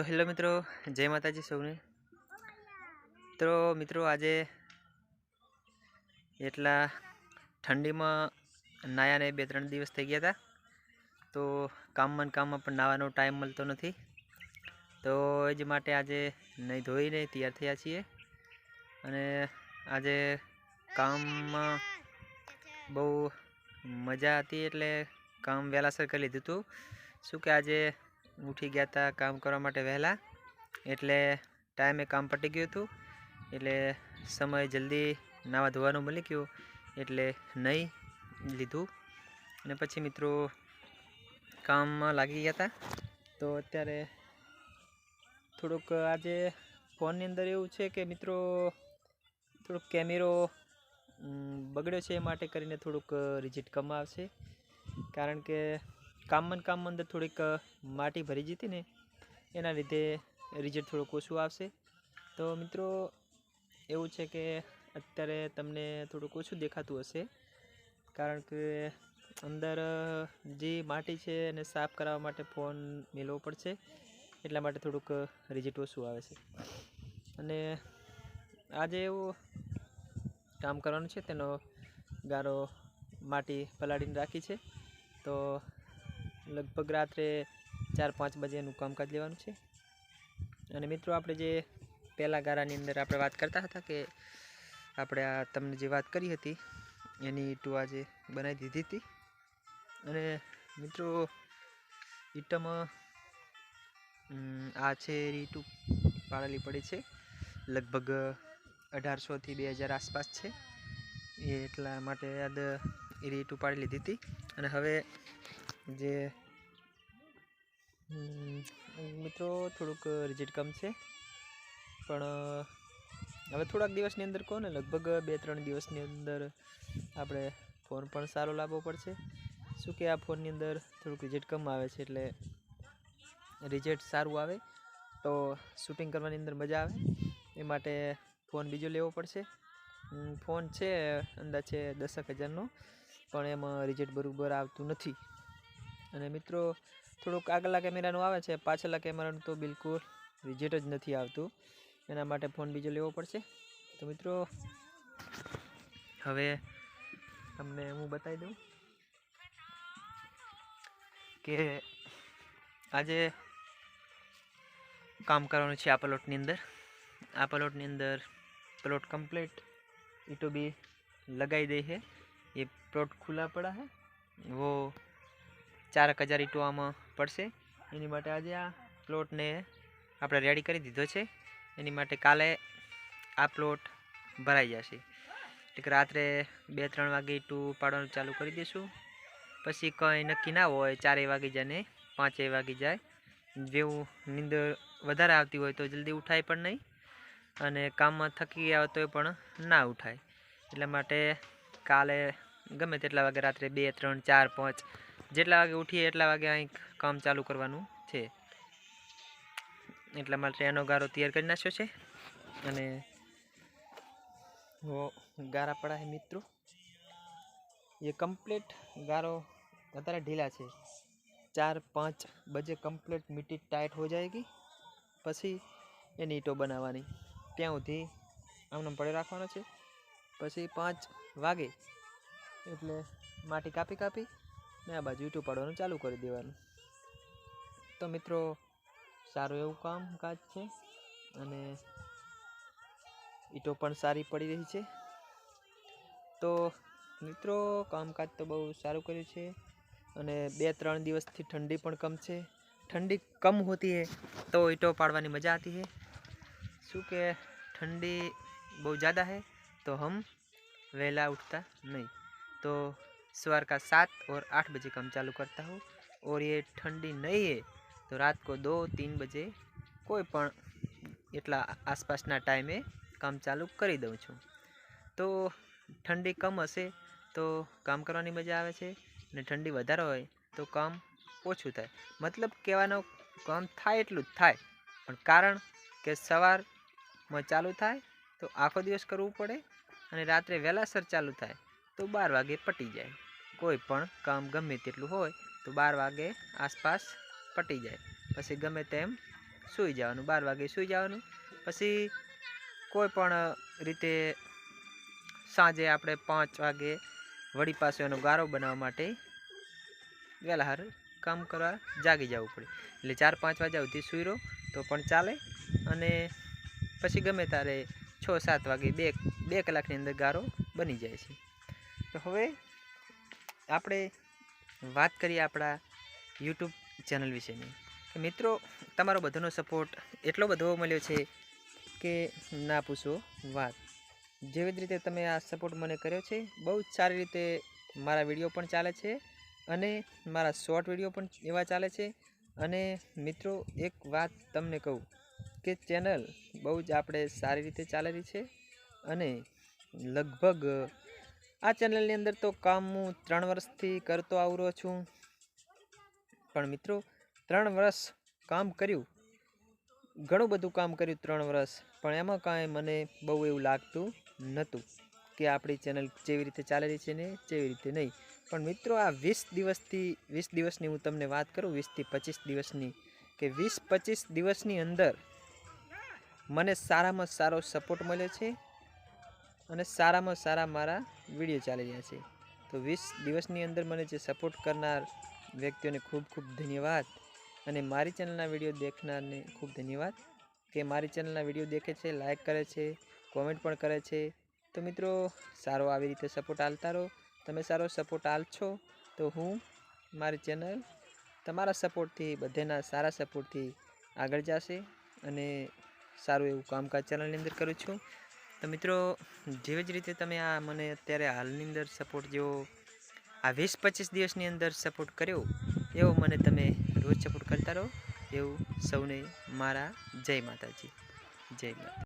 તો હેલો મિત્રો, જય માતાજી સૌને. તો મિત્રો, આજે એટલા ઠંડીમાં નાયાને બે ત્રણ દિવસ થઈ ગયા હતા. તો કામમાં કામમાં પણ નાવાનો ટાઈમ મળતો નથી. તો એ જ માટે આજે નહીં ધોઈને તૈયાર થયા છીએ. અને આજે કામમાં બહુ મજા હતી એટલે કામ વહેલાસર કરી લીધું હતું શું કે આજે ઉઠી ગયા હતા કામ કરવા માટે વહેલા. એટલે ટાઈમે કામ પટી ગયું હતું. એટલે સમય જલ્દી નાવા ધોવાનું મળી ગયું. એટલે નહીં લીધું. અને પછી મિત્રો કામમાં લાગી ગયા હતા તો અત્યારે થોડુંક આજે ફોનની અંદર એવું છે કે મિત્રો થોડુંક કેમેરો બગડ્યો છે એ માટે કરીને થોડુંક રિઝિટ કમ આવશે કારણ કે કામમાં કામમાં અંદર થોડીક માટી ભરી જતી ને, એના લીધે રિઝલ્ટ થોડુંક ઓછું આવશે. તો મિત્રો, એવું છે કે અત્યારે તમને થોડુંક ઓછું દેખાતું હશે. કારણ કે અંદર જે માટી છે એને સાફ કરાવવા માટે ફોન મેળવવો પડશે. એટલા માટે થોડુંક રિઝલ્ટ ઓછું આવે છે. અને આજે એવું કામ કરવાનું છે, તેનો ગારો માટી પલાળીને રાખી છે. તો લગભગ રાત્રે ચાર પાંચ બજેનું કામકાજ લેવાનું છે. અને મિત્રો, આપણે જે પહેલાં ગારાની અંદર આપણે વાત કરતા હતા કે આપણે આ તમને જે વાત કરી હતી, એની ઈટો આજે બનાવી દીધી હતી. અને મિત્રો, ઈટામાં આ છે ઈટું પાડેલી પડી છે. લગભગ અઢારસોથી બે હજાર આસપાસ છે. એટલા માટે યાદ એ રીટું પાડી લીધી હતી. અને હવે જે મિત્રો થોડુંક રિઝલ્ટ કમ છે. પણ હવે થોડાક દિવસની અંદર કહો ને, લગભગ બે ત્રણ દિવસની અંદર આપણે ફોન પણ સારો લાવવો પડશે. શું કે આ ફોનની અંદર થોડુંક રિઝલ્ટ કમ આવે છે એટલે રિઝલ્ટ સારું આવે. તો શૂટિંગ કરવાની અંદર મજા આવે. એ માટે ફોન બીજો લેવો પડશે. ફોન છે, અંદાજે દસેક હજારનો. પણ એમાં રિઝલ્ટ બરાબર આવતું નથી. અને મિત્રો, થોડુંક આગલા કેમેરાનું આવે છે, પાછલા કેમેરાનું તો બિલકુલ રિઝેટ જ નથી આવતું. એના માટે ફોન બીજો લેવો પડશે. તો મિત્રો, હવે તમને હું બતાવી દઉં કે આજે કામ કરવાનું છે આ પ્લોટની અંદર. આ પ્લોટની અંદર પ્લોટ કમ્પ્લીટ ઈટો બી લગાવી દે છે એ પ્લોટ ખુલ્લા પડા હે. વો ચાર હજાર ઈટો આમાં પડશે. એની માટે આજે આ પ્લોટને આપણે રેડી કરી દીધો છે. એની માટે કાલે આ પ્લોટ ભરાઈ જશે. એટલે રાત્રે બે ત્રણ વાગે ઈટું પાડવાનું ચાલુ કરી દઈશું. પછી કંઈ નક્કી ના હોય ચારે વાગી જાય ને પાંચે વાગી જાય. જેવું નીંદર વધારે આવતી હોય તો જલ્દી ઉઠાય પણ નહીં. અને કામમાં થકી ગયા તો પણ ના ઉઠાય. એટલા માટે કાલે ગમે તેટલા વાગે રાત્રે બે, ત્રણ, ચાર, પાંચ જેટલા વાગે ઉઠીએ એટલા વાગે અહીં કામ ચાલુ કરવાનું છે. એટલા માટે એનો ગારો તૈયાર કરી નાખ્યો છે. અને ગારા પડા છે મિત્રો. એ કમ્પ્લીટ ગારો અત્યારે ઢીલા છે. ચાર પાંચ બજે કમ્પ્લીટ મીટી ટાઈટ હો જાયગી. પછી એની ઈંટો બનાવવાની. ત્યાં સુધી આમને પડે રાખવાનો છે. પછી પાંચ વાગે એટલે માટી કાપી કાપી ને આ બાજુ ઈટું પાડવાનું ચાલુ કરી દેવાનું તો મિત્રો સારું એવું કામકાજ છે અને ઈટો પણ સારી પડી રહી છે તો મિત્રો કામકાજ તો બહુ સારું કર્યું છે અને બે ત્રણ દિવસથી ઠંડી પણ કમ છે ઠંડી કમ હોતી હે તો ઈટો પાડવાની મજા આતી હે શું કે ठंडी बहुत ज़्यादा है तो हम वेला उठता नहीं तो सवार का सात और आठ बजे काम चालू करता हूँ और ये ठंडी नहीं है तो रात को दो तीन बजे કોઈ પણ એટલા આસપાસના ટાઈમે કામ ચાલુ કરી દઉં છું તો ઠંડી કમ હશે તો કામ કરવાની મજા આવે છે અને ઠંડી વધારે હોય તો કામ ઓછું થાય મતલબ કહેવાનો કામ થાય એટલું જ થાય પણ કારણ કે સવાર માં ચાલુ થાય તો આખો દિવસ કરવું પડે અને રાત્રે વહેલાસર ચાલુ થાય તો બાર વાગે પટી જાય. કોઈ પણ કામ ગમે તેટલું હોય તો બાર વાગે આસપાસ પટી જાય. પછી ગમે તેમ સૂઈ જવાનું, બાર વાગે સૂઈ જવાનું. પછી કોઈ પણ રીતે સાંજે આપણે પાંચ વાગે વળી પાછો એનો ગારો બનાવવા માટે વહેલા હાર કામ કરવા જાગી જવું પડે. એટલે ચાર પાંચ વાગ્યા સુધી સૂઈ રહો તો પણ ચાલે. અને પછી ગમે ત્યારે છ સાત વાગે બે બે કલાકની અંદર ગારો બની જાય છે. તો હવે આપણે વાત કરીએ આપણા યુટ્યુબ ચેનલ વિશેની. મિત્રો, તમારો બધાનો સપોર્ટ એટલો બધો મળ્યો છે કે ના પૂછો વાત. જેવી જ રીતે તમે આ સપોર્ટ મને કર્યો છે, બહુ જ સારી રીતે મારા વીડિયો પણ ચાલે છે અને મારા શોર્ટ વીડિયો પણ એવા ચાલે છે. અને મિત્રો, એક વાત તમને કહું કે ચેનલ બહુ જ આપણે સારી રીતે ચાલેલી છે અને લગભગ આ ચેનલની અંદર તો કામ હું ત્રણ વર્ષથી કરતો આવરો છું. પણ મિત્રો, ત્રણ વર્ષ કામ કર્યું. ઘણું બધું કામ કર્યું ત્રણ વર્ષ. પણ એમાં કાંઈ મને બહુ એવું લાગતું નહોતું કે આપણી ચેનલ જેવી રીતે ચાલી રહી છે ને જેવી રીતે નહીં. પણ મિત્રો, આ વીસ દિવસથી, વીસ દિવસની હું તમને વાત કરું, વીસથી પચીસ દિવસની, કે વીસ પચીસ દિવસની અંદર મને સારામાં સારો સપોર્ટ મળ્યો છે. અને સારામાં સારા મારા વીડિયો ચાલી રહ્યા છે. તો વીસ દિવસની અંદર મને જે સપોર્ટ કરનાર વ્યક્તિઓને ખૂબ ખૂબ ધન્યવાદ અને મારી ચેનલના વીડિયો દેખનારને ખૂબ ધન્યવાદ કે મારી ચેનલના વીડિયો દેખે છે લાઇક કરે છે કોમેન્ટ પણ કરે છે. તો મિત્રો, સારો આવી રીતે સપોર્ટ આલતા રહો. તમે સારો સપોર્ટ આલશો તો હું મારી ચેનલ તમારા સપોર્ટથી બધાના સારા સપોર્ટથી આગળ જશે અને સારું એવું કામકાજ ચેનલની અંદર કરું છું. તો મિત્રો, જેવી જ રીતે તમે આ મને અત્યારે હાલની અંદર સપોર્ટ જેવો આ વીસ પચીસ દિવસની અંદર સપોર્ટ કર્યો, એવો મને તમે રોજ સપોર્ટ કરતા રહો. એવું સૌને મારા જય માતાજી. જય માતા